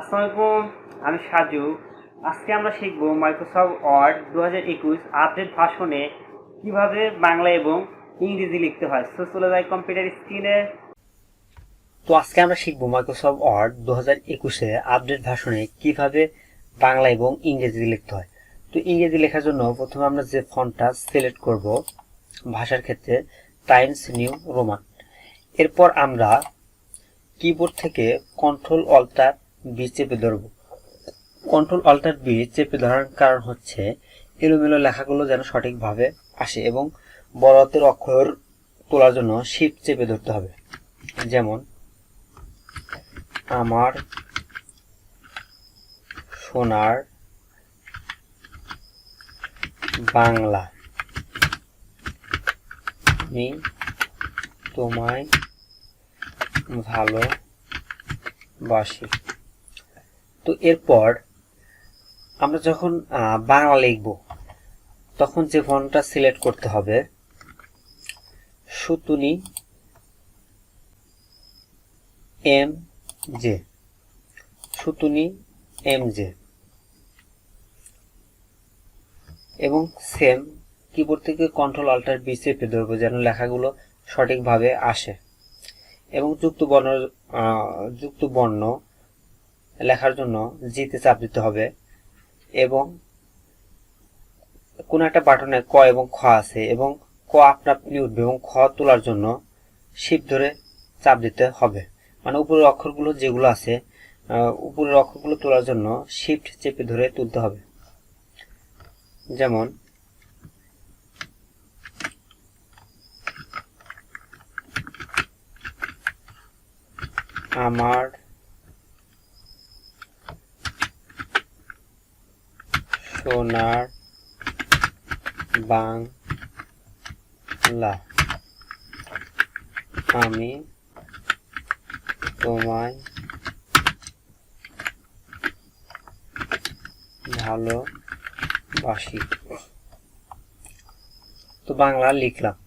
আসসালামু আমি সাজু। আজকে আমরা শিখব মাইক্রোসফট ওয়ার্ড দু হাজার একুশ আপডেট ভাষণে কীভাবে বাংলা এবং ইংরেজি লিখতে হয়। সো চলে যায় কম্পিউটার স্ক্রিনে তো আজকে আমরা শিখব মাইক্রোসফট ওয়ার্ড দু হাজার একুশে আপডেট ভাষণে কীভাবে বাংলা এবং ইংরেজি লিখতে হয়। তো ইংরেজি লেখার জন্য প্রথমে আমরা যে ফন্টটা সিলেক্ট করব ভাষার ক্ষেত্রে টাইমস নিউ রোমান এরপর আমরা কিবোর্ড থেকে কন্ট্রোল অল্টার বি চেপে ধরব। কন্ট্রোল অল্টার বি চেপে ধরার কারণ হচ্ছে, এলোমেলো লেখাগুলো যেন সঠিকভাবে আসে এবং বড় হাতের অক্ষর তোলার জন্য শিপ চেপে ধরতে হবে। যেমন, আমার সোনার বাংলা। আমি তোমায় ভালোবাসি। তো এরপর আমরা যখন বাংলা লিখব, তখন যে ফন্টটা সিলেক্ট করতে হবে, Sutonny M J. Sutonny M J. এবং সেম কিবোর্ড থেকে কন্ট্রোল অল্টার বি চেপে ধরবো যেন লেখাগুলো সঠিকভাবে আসে। এবং যুক্ত বর্ণ যুক্ত বর্ণ লেখার জন্য জিতে চাপ দিতে হবে এবং কোন একটা বাটনে ক এবং খ আছে এবং ক আপনা আপনি উঠবে এবং খ তোলার জন্য শিপ ধরে চাপ দিতে হবে। মানে উপরের অক্ষরগুলো যেগুলো আছে উপরের অক্ষরগুলো তোলার জন্য শিফট চেপে ধরে তুলতে হবে। যেমন, আমার সোনার বাংলা। আমি তোমায় ভালোবাসি। তো বাংলা লিখলাম।